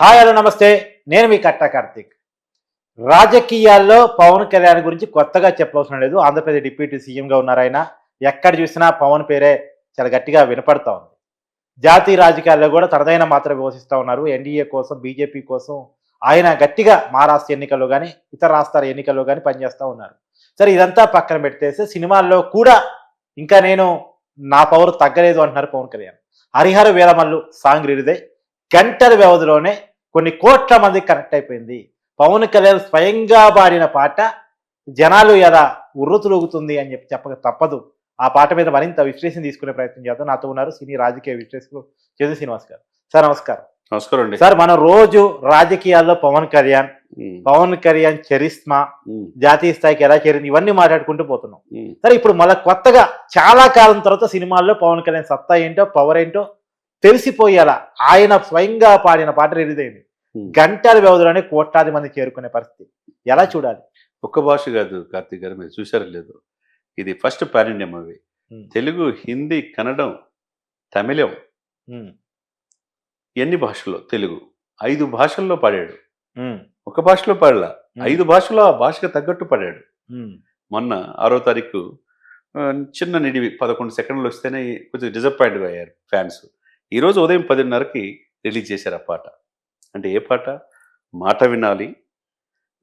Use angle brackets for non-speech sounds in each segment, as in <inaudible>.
Hi hello నమస్తే. నేను మీ కట్ట కార్తీక్. రాజకీయాల్లో పవన్ కళ్యాణ్ గురించి కొత్తగా చెప్పవలసిన లేదు. ఆంధ్రప్రదేశ్ డిప్యూటీ సీఎంగా ఉన్నారు ఆయన. ఎక్కడ చూసినా పవన్ పేరే చాలా గట్టిగా వినపడతా ఉంది. జాతీయ రాజకీయాల్లో కూడా తనదైన మాత్రం వివసిస్తూ ఉన్నారు. ఎన్డీఏ కోసం బీజేపీ కోసం ఆయన గట్టిగా మహారాష్ట్ర ఎన్నికల్లో కానీ ఇతర రాష్ట్రాల ఎన్నికల్లో కానీ పనిచేస్తూ ఉన్నారు. సరే ఇదంతా పక్కన పెట్టేసి సినిమాల్లో కూడా ఇంకా నేను నా పవర్ తగ్గలేదు అంటున్నారు పవన్ కళ్యాణ్. హరిహర వీరమల్లు సాంగ్ రిరిదే గంటల వ్యవధిలోనే కొన్ని కోట్ల మంది కనెక్ట్ అయిపోయింది. పవన్ కళ్యాణ్ స్వయంగా పాడిన పాట జనాలు ఎలా ఉర్రుతులుగుతుంది అని చెప్పి చెప్పక తప్పదు. ఆ పాట మీద మరింత విశ్లేషణ తీసుకునే ప్రయత్నం చేద్దాం. నాతో ఉన్నారు సినీ రాజకీయ విశ్లేషకులు చంద్ర శ్రీనివాస్ గారు. సార్ నమస్కారం. నమస్కారం అండి. సార్ మనం రోజు రాజకీయాల్లో పవన్ కళ్యాణ్ పవన్ కళ్యాణ్ చరిస్మా ఉమ్, జాతీయ స్థాయికి ఎలా చేరింది ఇవన్నీ మాట్లాడుకుంటూ పోతున్నాం. సరే ఇప్పుడు మళ్ళీ కొత్తగా చాలా కాలం తర్వాత సినిమాల్లో పవన్ కళ్యాణ్ సత్తా ఏంటో పవర్ ఏంటో తెలిసిపోయేలా ఆయన స్వయంగా పాడిన పాట రిలీజ్ అయింది. ఉమ్. గంటల వ్యవధిలోనే కోట్లాది మంది చేరుకునే పరిస్థితి. ఎలా చూడాలి? ఒక్క భాష కాదు కార్తీక్ గారు మీరు చూసారో లేదు. ఇది first pan India movie um. Telugu Hindi Kannadam Tamilam um, ఎన్ని భాషల్లో? తెలుగు. ఐదు భాషల్లో పాడాడు. ఒక భాషలో పాడలా? ఐదు భాషల్లో ఆ భాషకు తగ్గట్టు పాడాడు. మొన్న ఆరో తారీఖు చిన్న నిడివి పదకొండు సెకండ్లు వస్తేనే కొంచెం డిసప్పాయింట్గా అయ్యారు ఫ్యాన్స్ ఈరోజు ఉదయం పదిన్నరకి రిలీజ్ చేశారు ఆ పాట. అంటే ఏ పాట? మాట వినాలి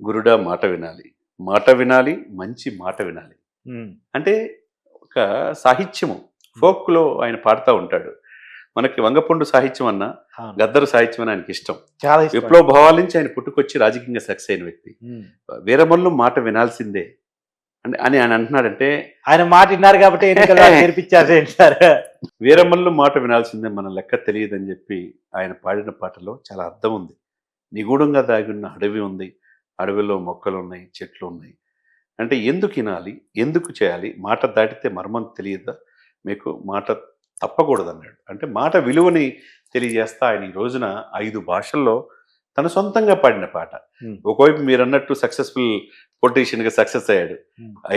గురుడా మాట వినాలి మాట వినాలి మంచి మాట వినాలి. అంటే ఒక సాహిత్యము ఫోక్లో ఆయన పాడుతూ ఉంటాడు. మనకి వంగపండు సాహిత్యం అన్న. గద్దరు సాహిత్యం అని ఆయనకి ఇష్టం. విప్లవ భావాల నుంచి ఆయన పుట్టుకొచ్చి రాజకీయంగా సక్సెస్ అయిన వ్యక్తి. వీరమల్లు మాట వినాల్సిందే. అని అని ఆయన అంటున్నాడంటే ఆయన మాట విన్నారు కాబట్టి <laughs> నేర్పించారు సార్? వీరమల్లు మాట వినాల్సిందే మన లెక్క తెలియదని చెప్పి ఆయన పాడిన పాటలో చాలా అర్థం ఉంది. నిగూఢంగా దాగి ఉన్న అడవి ఉంది అడవిలో మొక్కలు ఉన్నాయి చెట్లు ఉన్నాయి అంటే ఎందుకు వినాలి ఎందుకు చేయాలి మాట దాటితే మర్మం తెలియదా? మీకు మాట తప్పకూడదు అన్నాడు అంటే మాట విలువని తెలియజేస్తా ఆయన ఈ రోజున ఐదు భాషల్లో తన సొంతంగా పాడిన పాట. ఒకవైపు మీరు అన్నట్టు సక్సెస్ఫుల్ పొలిటీషియన్గా సక్సెస్ అయ్యాడు.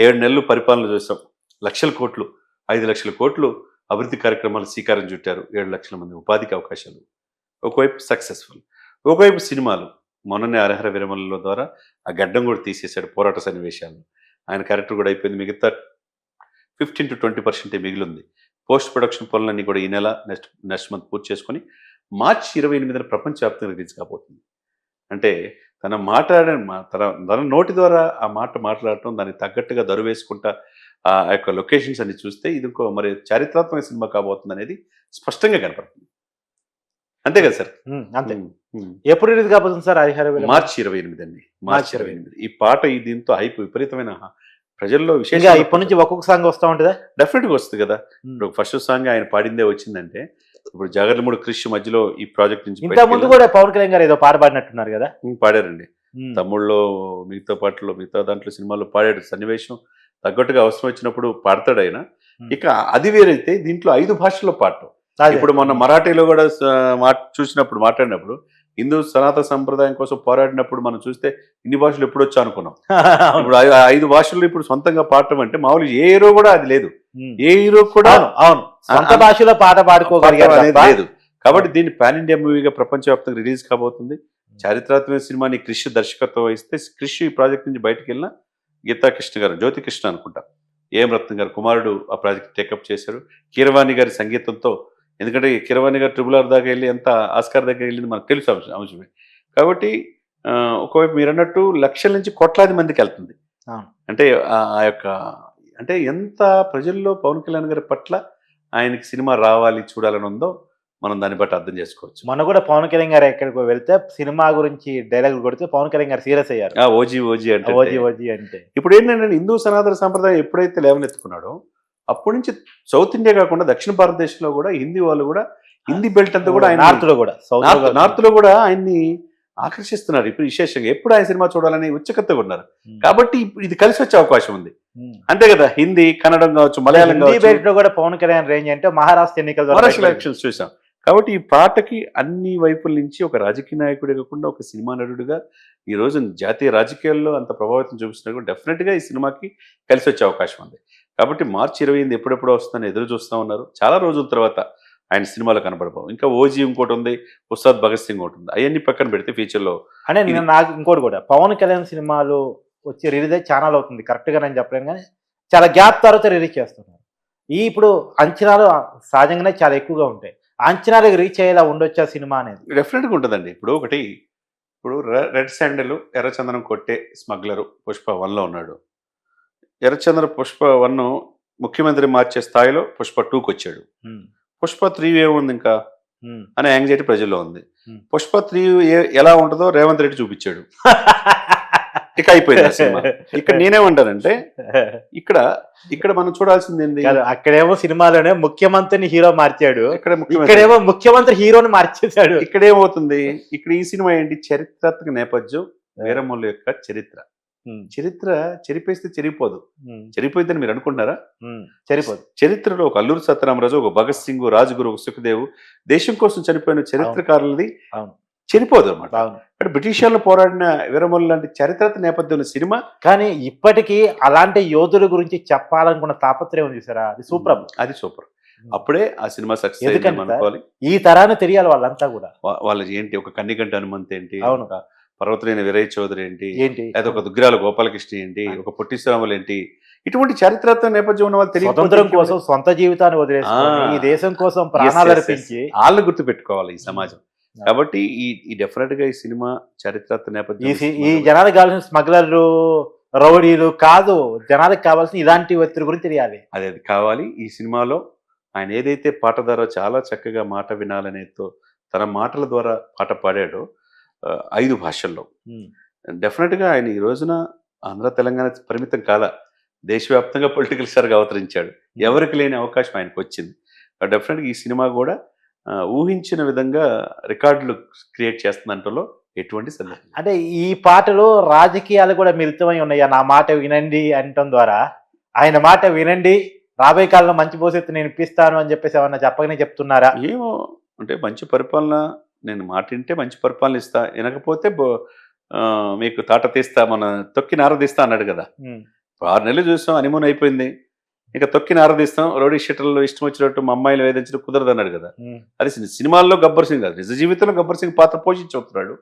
ఏడు నెలలు పరిపాలన చూసాం. లక్షల కోట్లు ఐదు లక్షల కోట్లు అభివృద్ధి కార్యక్రమాలు శ్రీకారం చుట్టారు. ఏడు లక్షల మంది ఉపాధికి అవకాశాలు. ఒకవైపు సక్సెస్ఫుల్ ఒకవైపు సినిమాలు. మొన్ననే అర్హర విరమల ద్వారా ఆ గడ్డం కూడా తీసేశాడు పోరాట సన్నివేశాలు. ఆయన క్యారెక్టర్ కూడా అయిపోయింది మిగతా ఫిఫ్టీన్ టు ట్వంటీ పర్సెంటే మిగిలింది. పోస్ట్ ప్రొడక్షన్ పనులన్నీ కూడా ఈ నెల నెక్స్ట్ నెక్స్ట్ మంత్ పూర్తి చేసుకొని మార్చి ఇరవై ఎనిమిదిన ప్రపంచవ్యాప్తంగా రిలీజ్ కాబోతుంది. అంటే తన మాట్లాడే తన తన నోటి ద్వారా ఆ మాట మాట్లాడటం దానికి తగ్గట్టుగా దరు వేసుకుంటా ఆ యొక్క లొకేషన్స్ అన్ని చూస్తే ఇది ఇంకో మరి చారిత్రాత్మక సినిమా కాబోతుంది అనేది స్పష్టంగా కనపడుతుంది. అంతే కదా సార్? అంతే. ఎప్పుడు రిలీజ్ కాబోతుంది సార్ హరిహర? మార్చి ఇరవై ఎనిమిది అండి మార్చి ఇరవై ఎనిమిది. ఈ పాట ఈ దీంతో హైప్ విపరీతమైన ప్రజల్లో ఇంకా విశేష ఇప్పటి నుంచి ఒక్కొక్క సాంగ్ వస్తూ ఉంటుందా? డెఫినెట్గా వస్తుంది కదా. ఇప్పుడు ఫస్ట్ సాంగ్ ఆయన పాడిందే వచ్చిందంటే ఇప్పుడు జగర్లమూడి క్రిష్ మధ్యలో ఈ ప్రాజెక్ట్ నుంచి ఇంత ముందు కూడా పవన్ కళ్యాణ్ గారు ఏదో పాట పాడినట్టున్నారు కదా పాడారండి. తమ్ముళ్ళలో మిగతా పాటల్లో మిగతా దాంట్లో సినిమాల్లో పాడాడు సన్నివేశం తగ్గట్టుగా అవసరం వచ్చినప్పుడు పాడతాడు ఆయన. ఇక అది వేరైతే దీంట్లో ఐదు భాషల్లో పాడటం. ఇప్పుడు మొన్న మరాఠీలో కూడా చూసినప్పుడు మాట్లాడినప్పుడు హిందూ సనాతన సంప్రదాయం కోసం పోరాడినప్పుడు మనం చూస్తే ఇన్ని భాషలు ఎప్పుడు వచ్చా అనుకున్నాం. <laughs> ఇప్పుడు ఐదు భాషల్లో ఇప్పుడు సొంతంగా పాడటం అంటే మామూలు ఏ హీరో కూడా అది లేదు. ఏ హీరో కూడా అవును సొంత భాషలో పాట పాడుకోగలిగారు. లేదు. కాబట్టి దీన్ని పాన్ ఇండియా మూవీగా ప్రపంచవ్యాప్తంగా రిలీజ్ కాబోతుంది. చారిత్రాత్మక సినిమాని క్రిష్ దర్శకత్వం వహిస్తే క్రిష్ ఈ ప్రాజెక్ట్ నుంచి బయటకు వెళ్ళిన గీతా కృష్ణ గారు జ్యోతి కృష్ణ అనుకుంటా. ఏం రత్న గారు కుమారుడు ఆ ప్రాజెక్ట్ టేకప్ చేశారు. కీరవాణి గారి సంగీతంతో ఎందుకంటే కీరవాణి గారు ట్రిబుల్ ఆర్ దాకా వెళ్ళి ఎంత ఆస్కార్ దగ్గర వెళ్ళింది మనకు తెలుసు అంశం- అంశమే కాబట్టి ఒకవైపు మీరు అన్నట్టు లక్షల నుంచి కోట్లాది మందికి వెళ్తుంది. అంటే ఆ యొక్క అంటే ఎంత ప్రజల్లో పవన్ కళ్యాణ్ గారి పట్ల ఆయనకి సినిమా రావాలి చూడాలని ఉందో మనం దాన్ని బట్టి అర్థం చేసుకోవచ్చు. మొన్న కూడా పవన్ కళ్యాణ్ గారు ఎక్కడికి వెళ్తే సినిమా గురించి డైలాగ్ కొడితే పవన్ కళ్యాణ్ గారు సీరియస్ అయ్యారు. ఆ ఓజీ ఓజీ అంటే. ఓజీ ఓజీ అంటే. ఇప్పుడు ఏంటంటే హిందూ సనాతన సాంప్రదాయం ఎప్పుడైతే లేవనెత్తుకున్నాడో అప్పటి నుంచి సౌత్ ఇండియా కాకుండా దక్షిణ భారతదేశంలో కూడా హిందీ వాళ్ళు కూడా హిందీ బెల్ట్ అంతా కూడా ఆయన నార్త్లో కూడా నార్త్లో కూడా ఆయన్ని ఆకర్షిస్తున్నారు. ఇప్పుడు విశేషంగా ఎప్పుడు ఆయన సినిమా చూడాలని ఉచ్చకత్తగా ఉన్నారు. కాబట్టి ఇప్పుడు ఇది కలిసి వచ్చే అవకాశం ఉంది. అంతే కదా హిందీ కన్నడం కావచ్చు మలయాళం కావచ్చు. కూడా పవన్ కళ్యాణ్ రేంజ్ అంటే మహారాష్ట్ర ఎన్నికల మహారాష్ట్ర. ఎలక్షన్స్ చూసాం. కాబట్టి ఈ పాటకి అన్ని వైపుల నుంచి ఒక రాజకీయ నాయకుడే కాకుండా ఒక సినిమా నటుడిగా ఈ రోజు జాతీయ రాజకీయాల్లో అంత ప్రభావితం చూపిస్తున్నా డెఫినెట్గా ఈ సినిమాకి కలిసి వచ్చే అవకాశం ఉంది. కాబట్టి మార్చి ఇరవై ఎనిమిది ఎప్పుడెప్పుడు వస్తుందని ఎదురు చూస్తూ ఉన్నారు. చాలా రోజుల తర్వాత ఆయన సినిమాలో కనబడబోవు. ఇంకా ఓజీ ఇంకోటి ఉంది ఉస్తాద్ భగత్ సింగ్ ఒకటి ఉంది. అవన్నీ పక్కన పెడితే ఫ్యూచర్లో అంటే నేను నాకు ఇంకోటి కూడా పవన్ కళ్యాణ్ సినిమాలు వచ్చి రిలీజ్ అయ్యి ఛానల్ అవుతుంది. కరెక్ట్గా నేను చెప్పలేను కానీ చాలా గ్యాప్ తర్వాత రిలీజ్ చేస్తున్నారు. ఈ ఇప్పుడు అంచనాలు సహజంగానే చాలా ఎక్కువగా ఉంటాయి. అంచనాలకు రీచ్ అయ్యేలా ఉండొచ్చా సినిమా అనేది? డెఫినెట్గా ఉంటుందండి. ఇప్పుడు ఒకటి ఇప్పుడు రెడ్ శాండల్ ఎర్రచందనం కొట్టే స్మగ్లరు పుష్ప వన్లో ఉన్నాడు. ఎర్రచందన పుష్ప వన్ ముఖ్యమంత్రి మార్చే స్థాయిలో పుష్ప టూకి వచ్చాడు. ఉమ్, పుష్ప త్రీ ఏముంది ఇంకా? ఉమ్. అనే యాంగ్జైటీ ప్రజల్లో ఉంది. Hmm. పుష్ప త్రీ ఎలా ఉంటుందో రేవంత్ రెడ్డి చూపించాడు. <laughs> ఇక అయిపోయింది సినిమా. ఇక్కడ నేనేమంటానంటే <laughs> ఇక్కడ ఇక్కడ మనం చూడాల్సింది ఏంది? అక్కడేమో సినిమాలోనే ముఖ్యమంత్రిని హీరో మార్చాడు. ఇక్కడ ఇక్కడేమో ముఖ్యమంత్రి హీరోని మార్చేశాడు. ఇక్కడ ఏమవుతుంది ఇక్కడ ఈ సినిమా ఏంటి? చరిత్రాత్మక నేపథ్యం వీరమ్మల యొక్క చరిత్ర. చరిత్ర చెరిపేస్తే చెరిపోదు చెరిపోయిందని మీరు అనుకుంటారా ఉమ్, సరిపోదు చరిత్రలో ఒక అల్లూరు సత్యరామరాజు ఒక భగత్ సింగ్ రాజగురు ఒక సుఖదేవ్ దేశం కోసం చనిపోయిన చరిత్రకారులది. చెరిపోదు అనమాట అవును. ఇక్కడ బ్రిటిషర్లు పోరాడిన వీరమ్మల లాంటి చరిత్ర నేపథ్యం ఉన్న సినిమా కానీ ఇప్పటికీ అలాంటి యోధుల గురించి చెప్పాలనుకున్న తాపత్రయం ఉంది సార్. అది సూపర్ అది సూపర్. అప్పుడే ఆ సినిమా సక్సెస్ అనుకోవాలి. ఈ తరాన్ని తెలియాలి వాళ్ళంతా కూడా. వా- వాళ్ళది ఏంటి ఒక కన్నిగంట హనుమంత్ ఏంటి అవును. పర్వతలేని వీరయ్య చౌదరి ఏంటి? ఏంటి? లేదా ఒక దుగ్గిరాల గోపాలకృష్ణ ఏంటి? ఒక పొట్టి శ్రీరాములు ఏంటి? ఇటువంటి చారిత్రాత్మక నేపథ్యం ఉన్న వాళ్ళు స్వతంత్రం ఇంకేం- కోసం సొంత జీవితాన్ని వదిలేసుకొని ఆ. ఈ దేశం కోసం ప్రాణాలు. అర్పించి వాళ్ళు గుర్తు పెట్టుకోవాలి ఈ సమాజం. Yeah. కాబట్టి ఈ ఈ డెఫినెట్గా ఈ సినిమా చారిత్రాత్మక ఈ నేపథ్యం ఈ జనాలకు కావాల్సిన స్మగ్లర్లు రౌడీలు కాదు జనాలకు కావాల్సిన ఇలాంటి వ్యక్తుల గురించి తెలియాలి. అది అది కావాలి. ఈ సినిమాలో ఆయన ఏదైతే పాట ద్వారా చాలా చక్కగా మాట వినాలనేతో తన మాటల ద్వారా పాట పాడాడో ఐదు భాషల్లో. డెఫినెట్గా ఆయన ఈ రోజున ఆంధ్ర తెలంగాణ పరిమితం కాల దేశవ్యాప్తంగా పొలిటికల్ స్టార్గా అవతరించాడు. ఎవరికి లేని అవకాశం ఆయనకు వచ్చింది. డెఫినెట్గా ఈ సినిమా కూడా ఊహించిన విధంగా రికార్డులు క్రియేట్ చేస్తుందంటలో ఎటువంటి సందేహం లేదు. అంటే ఈ పాటలో రాజకీయాలు కూడా మిళితమై ఉన్నాయి? నా మాట వినండి అనటం ద్వారా. ఆయన మాట వినండి రాబోయే కాలంలో మంచి భవిష్యత్తు నేను ఇప్పిస్తాను అని చెప్పేసి ఏమన్నా చెప్పకనే చెప్తున్నారా? ఏమో అంటే మంచి పరిపాలన నేను మాట వింటే మంచి పరిపాలన ఇస్తా. వినకపోతే మీకు తాట తీస్తా మన తొక్కి నారదీస్తా అన్నాడు కదా. ఆరు నెలలు చూసాం హనీమూన్ అయిపోయింది. ఇక తొక్కి నారదీస్తాం రౌడీ షీటర్లో ఇష్టం వచ్చినట్టు మా అమ్మాయిలు వేధించడం కుదరదు అన్నాడు కదా. అది సిని- సినిమాల్లో గబ్బర్ సింగ్ కాదు నిజ జీవితంలో గబ్బర్ సింగ్ పాత్ర పోషించవుతున్నాడు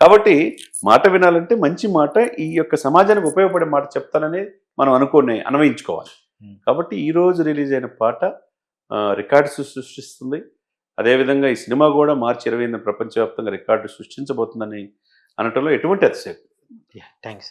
కాబట్టి మాట వినాలంటే మంచి మాట ఈ యొక్క సమాజానికి ఉపయోగపడే మాట చెప్తానని మనం అనుకోని అన్వయించుకోవాలి. కాబట్టి ఈ రోజు రిలీజ్ అయిన పాట రికార్డ్స్ సృష్టిస్తుంది. అదేవిధంగా ఈ సినిమా కూడా మార్చి ఇరవై ఎనిమిది ప్రపంచవ్యాప్తంగా రికార్డు సృష్టించబోతుందని అనటంలో ఎటువంటి అతిశయం? థ్యాంక్స్